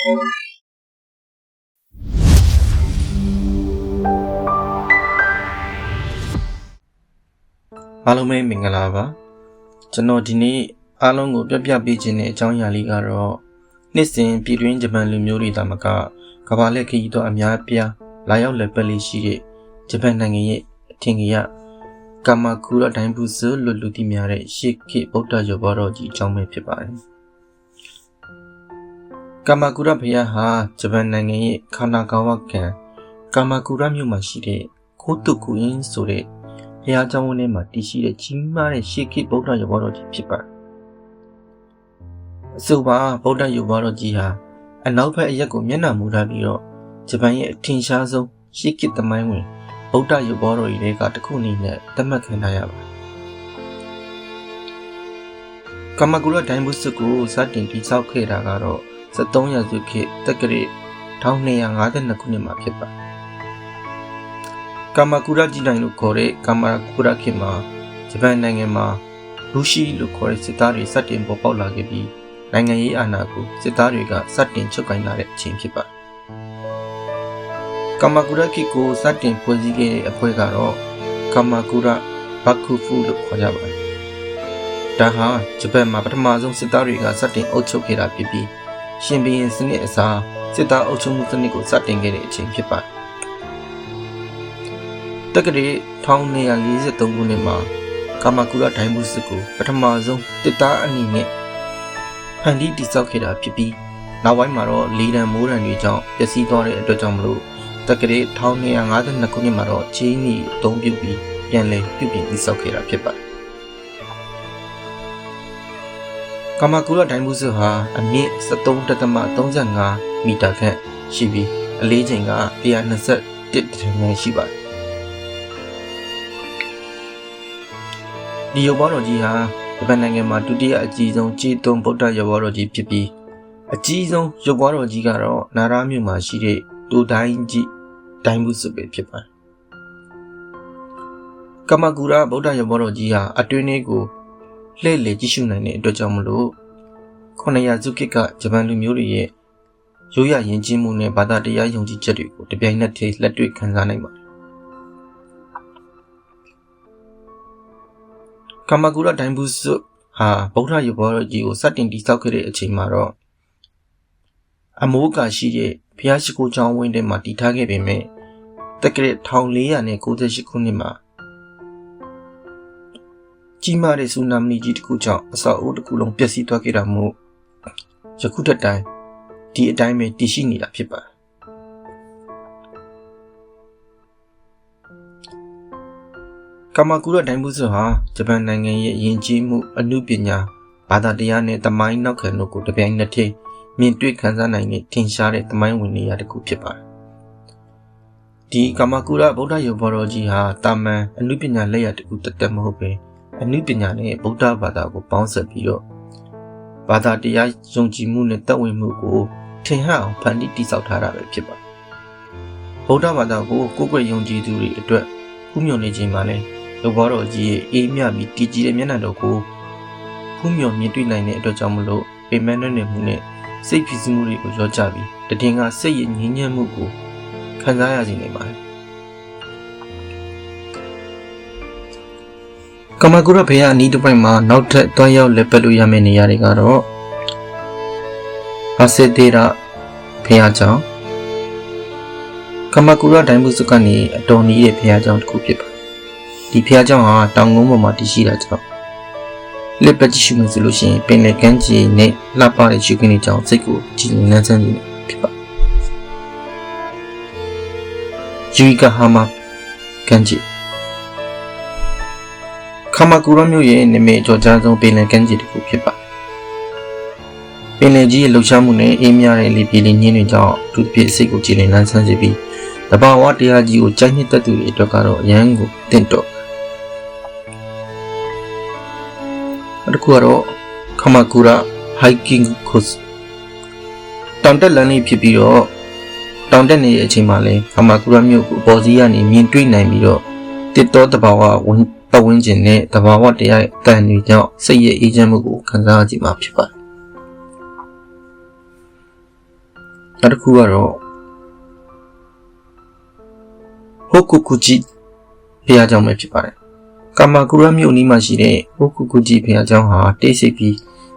အားလုံးပဲမင်္ဂလာပါကျွန်တော်ဒီနေ့အားလုံးကိုပြပြပေးခြင်းတဲ့အကြောင်းအရာလေးကတော့နှစ်စဉ်ပြည်တွင်းဂျပန်လူမျိုးတွေတာမကကမ္ဘာလက်ခရီးတော့အများအပြားလာရောက်လည်ပတ်လေးရှိတဲ့ဂျပန်နိုင်ငံရဲ့အထင်ကြီးကာမာကူရဒိုင်ဘူးဇလို့လူသိများတဲ့ရှေခေဗုဒ္ဓရုပ်ဘောတော်ကြီးအကြောင်းပဲဖြစ်ပါတယ် ကာမာကူရဘုရားဟာဂျပန်နိုင်ငံရဲ့ခါနာဂါဝကန်ကာမာကူရမြို့မှာရှိတဲ့ခိုးတုကူအင်းဆိုတဲ့ဘုရားကျောင်းဝင်းထဲမှာတည်ရှိတဲ့ကြီးမားတဲ့ရှေခေဗုဒ္ဓရုပ်ဘောတော်ကြီးဖြစ်ပါတယ်အဆိုပါဗုဒ္ဓရုပ်ဘောတော်ကြီးဟာအနောက်ဘက်အရက်ကိုမျက်နှာမူထားပြီးတော့ဂျပန်ရဲ့အထင်ရှားဆုံးရှေခေသမိုင်းဝင်ဗုဒ္ဓရုပ်ဘောတော်ကြီးတွေကတစ်ခုအနေနဲ့သတ်မှတ်ခံထားရပါတယ်ကမဂုရဒိုင်ဘုစ်ကိုစတင်တည်ဆောက်ခဲ့တာကတော့ 73ရာစုခေတ်တက္ကရာ1252ခုနှစ်မှာဖြစ်ပါတယ်ကာမကူရကြီးတိုင်းလို့ခေါ်တဲ့ကာမကူရခေတ်မှာဂျပန်နိုင်ငံမှာလူရှိလို့ခေါ်တဲ့စစ်သားတွေစတင်ပေါ်ပေါက်လာခဲ့ပြီးနိုင်ငံရေးအာဏာကိုစစ်သားတွေကစတင်ချုပ်ကိုင်လာတဲ့အချိန်ဖြစ်ပါတယ်ကာမကူရခေတ်ကိုစတင်ဖွဲ့စည်းခဲ့တဲ့အဖွဲ့ကတော့ကာမကူရဘကုဖူလို့ခေါ်ကြပါတယ်ဒါဟာဂျပန်မှာပထမဆုံးစစ်သားတွေကစတင်အုပ်ချုပ်ခဲ့တာဖြစ်ပြီး ရှင်ဘီရင်စနစ်အစားစစ်သားအုပ်ချုပ်မှုစနစ်ကိုစတင်ခဲ့တဲ့အချိန်ဖြစ်ပါတယ်တက္ကရာ1243ခုနှစ်မှာကာမကူရဒိုင်ဘူးစစ်ကိုပထမဆုံးတစ်သားအနီနဲ့ဖန်တီးတည်ဆောက်ခဲ့တာဖြစ်ပြီးနောက်ပိုင်းမှာတော့လီဒန်မိုးရန်တွေကြောင့်ပျက်စီးသွားတဲ့အတွက်ကြောင့်မလို့တက္ကရာ1252ခုနှစ်မှာတော့ချီးနီအသုံးပြုပြီးပြန်လည်ပြုပြင်တည်ဆောက်ခဲ့တာဖြစ်ပါတယ် ကာမကူရဒိုင်ဘူးစစ်ဟာအမြင့်73.35မီတာခန့်ရှိပြီးအလေးချိန်က121တန်ရှိပါတယ်ဒီရုပ်ဘောတော်ကြီးဟာဂျပန်နိုင်ငံမှာဒုတိယအကြီးဆုံးကြီးသွန်းဗုဒ္ဓရုပ်ဘောတော်ကြီးဖြစ်ပြီးအကြီးဆုံးရုပ်ဘောတော်ကြီးကတော့နာရမြို့မှာရှိတဲ့တူတိုင်းကြီးဒိုင်ဘူးစစ်ပဲဖြစ်ပါတယ်ကမကူရဗုဒ္ဓရုပ်ဘောတော်ကြီးဟာအတွင်းလေးကို လှည့်လည်ကြည့်ရှုနိုင်တဲ့အတွက်ကြောင့်မလို့ခொနရာဇုကိကဂျပန်လူမျိုးတွေရဲ့ရိုးရယဉ်ကျေးမှုနဲ့ဘာသာတရားယုံကြည်ချက်တွေကိုတပြိုင်နက်တည်းလက်တွေ့ခံစားနိုင်ပါတယ်ကမကူရဒိုင်ဘူးစုဟာဗုဒ္ဓရုပ်ဘောကြီးကိုစတင်တည်ဆောက်ခဲ့တဲ့အချိန်မှာတော့အမိုးကာရှိတဲ့ဘုရားရှိခိုးကျောင်းဝင်းထဲမှာတည်ထားခဲ့ပေမဲ့တက္ကရာ1498ခုနှစ်မှာ ကြီးမားတဲ့ဆူနာမီကြီးတစ်ခုကြောင့်အဆောက်အဦတစ်ခုလုံးပျက်စီးသွားခဲ့တာမို့ယခုတက်တိုင်းဒီအတိုင်းပဲတည်ရှိနေတာဖြစ်ပါတယ်ကာမကူရဒိုင်ဘူးဆဟာဂျပန်နိုင်ငံရဲ့ယဉ်ကျေးမှုအမှုပညာဘာသာတရားနဲ့သမိုင်းနောက်ခံတို့ကိုတပြိုင်နက်တည်းမြင်တွေ့ခံစားနိုင်တဲ့ထင်ရှားတဲ့သမိုင်းဝင်နေရာတစ်ခုဖြစ်ပါတယ်ဒီကာမကူရဗုဒ္ဓရုပ်ဘော်တော်ကြီးဟာတာမန်အမှုပညာလက်ရတစ်ခုတသက်မဟုတ်ပဲ အနုပညာနဲ့ဗုဒ္ဓဘာသာကိုပေါင်းစပ်ပြီးတော့ဘာသာတရားယုံကြည်မှုနဲ့တက်ဝင်မှုကိုထင်ဟအောင်ဖန်တီးတည်ဆောက်ထားတာပဲဖြစ်ပါတယ်။ဗုဒ္ဓဘာသာကိုကိုယ်ကွယ်ယုံကြည်သူတွေအတွက်ခုမြော်နေခြင်းမှာလဲလူဘောတော်ကြီးရဲ့အေးမြပြီးတည်ကြည်တဲ့မျက်နှာတော်ကိုခုမြော်မြင်တွေ့နိုင်တဲ့အတွက်ကြောင့်မလို့ပေမန်းနဲ့မှုနဲ့စိတ်ဖြစ်စမှုတွေကိုရောကြပြီးတည်ငါစိတ်ရဲ့ငြင်းညံ့မှုကိုခံစားရစေနိုင်ပါတယ်။ ကမကုရဖေယအနီးတစ်ပိုက်မှာနောက်ထပ်တွန်းရောက်လက်ပတ်လို့ရမယ့်နေရာတွေကတော့ဘာစေတေရာဖေယကျောင်းကမကုရဒိုင်မှုစုကနေအတော်နီးတဲ့ဖေယကျောင်းတစ်ခုဖြစ်ပါတယ်ဒီဖေယကျောင်းဟာတောင်ကုန်းပေါ်မှာတည်ရှိတာကြောင့်လက်ပတ်ကြည့်ရှုမှဆိုလို့ရှိရင်ပင်လယ်ကမ်းခြေနဲ့လှပတဲ့ရှုခင်းတွေကြောင့်စိတ်ကိုကြည်နန်းဆန်းနေဖြစ်ပါတယ်ယူီကာဟာမာကမ်းခြေခ မာကူရောမြို့ရဲ့နာမည်ကျော်ကြားဆုံးပင်လယ်ကမ်းခြေတစ်ခုဖြစ်ပါတယ်။ပင်လယ်ကြီးရဲ့လှုပ်ရှားမှုနဲ့အေးမြတဲ့လေပြေလေညင်းတွေကြောင့်သူတစ်ပြည့်စိတ်ကိုကြည်လင်လန်းဆန်းစေပြီးတဘာဝတရားကြီးကိုကြိုက်နှစ်သက်သူတွေအတွက်ကတော့အရန်ကိုတင့်တော့။အခုကတော့ခမာကူရာ hiking course တောင်တက်လမ်းလေးဖြစ်ပြီးတော့တောင်တက်နေတဲ့အချိန်မှာလဲခမာကူရာမြို့ကိုအပေါ်စီးကနေမြင်တွေ့နိုင်ပြီးတော့တစ်တော်တဘာဝဝင် ပတ်ဝန်းကျင်နဲ့တဘာဝတရားအတန်တွေကြောင့်စိတ်ရဲ့အေးချမ်းမှုကိုခံစားကြည့်မှာဖြစ်ပါတယ်နောက်တစ်ခုကတော့ဟိုကုကုဂျီဘုရားကျောင်းပဲဖြစ်ပါတယ်ကာမာကူရမြို့နီးမှာရှိတဲ့ဟိုကုကုဂျီဘုရားကျောင်းဟာတိတ်ဆိတ်ပြီး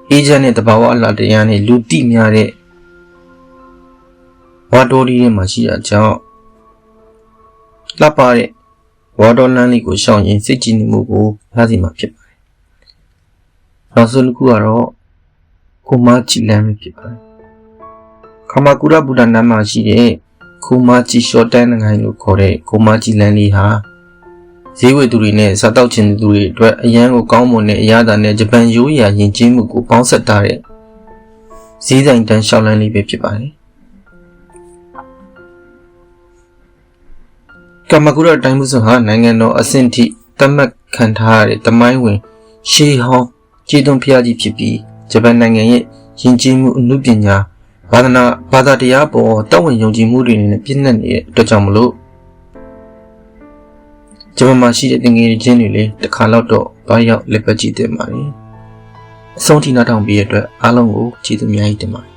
အေဂျင့်နဲ့တဘာဝအလားတရားနဲ့လူတိများတဲ့ဝါတော်ဒီထဲမှာရှိတာကြောင့်လှပတဲ့ ဝါတော်လန်းလေးကိုရှောင်ရင်စိတ်ကြည်နေမှုကိုရစီမှာဖြစ်ပါတယ်နောက်ဆုံးတစ်ခုကတော့ကိုမချီလန်းပဲဖြစ်ပါတယ်ခမာကူရဘူဒနာမှာရှိတဲ့ကိုမချီရှော့တန်းငိုင်းလို့ခေါ်တဲ့ကိုမချီလန်းလေးဟာဈေးဝယ်သူတွေနဲ့စားတောက်ချင်သူတွေအတွက်အရန်ကိုကောင်းမွန်တဲ့အရာသာနဲ့ဂျပန်ရိုးရာယဉ်ကျေးမှုကိုပေါင်းစပ်ထားတဲ့ဈေးဆိုင်တန်းရှောက်လန်းလေးပဲဖြစ်ပါတယ် ကမကူရတိုင်းမှုဆိုဟာနိုင်ငံတော်အဆင့်ထိသတ်မှတ်ခံထားရတဲ့တမိုင်းဝင် ရှေးဟောင်းကျေးသွန်းဖျားကြီးဖြစ်ပြီးဂျပန်နိုင်ငံရဲ့ယဉ်ကျေးမှုအမှုပညာဘာသာနာဘာသာတရားပေါ်တတ်ဝင်ယုံကြည်မှုတွေနဲ့ပြည့်နှက်နေတဲ့အတွက်ကြောင့်မလို့ဂျပန်မှာရှိတဲ့တင်ငယ်ချင်းတွေလည်းတစ်ခါတော့တော့ဘာရောက်လက်ပတ်ကြည့်တင်ပါတယ်အဆုံးထိနားထောင်ပြီးရတဲ့အတွက်အားလုံးကိုကျေးဇူးအများကြီးတင်ပါတယ်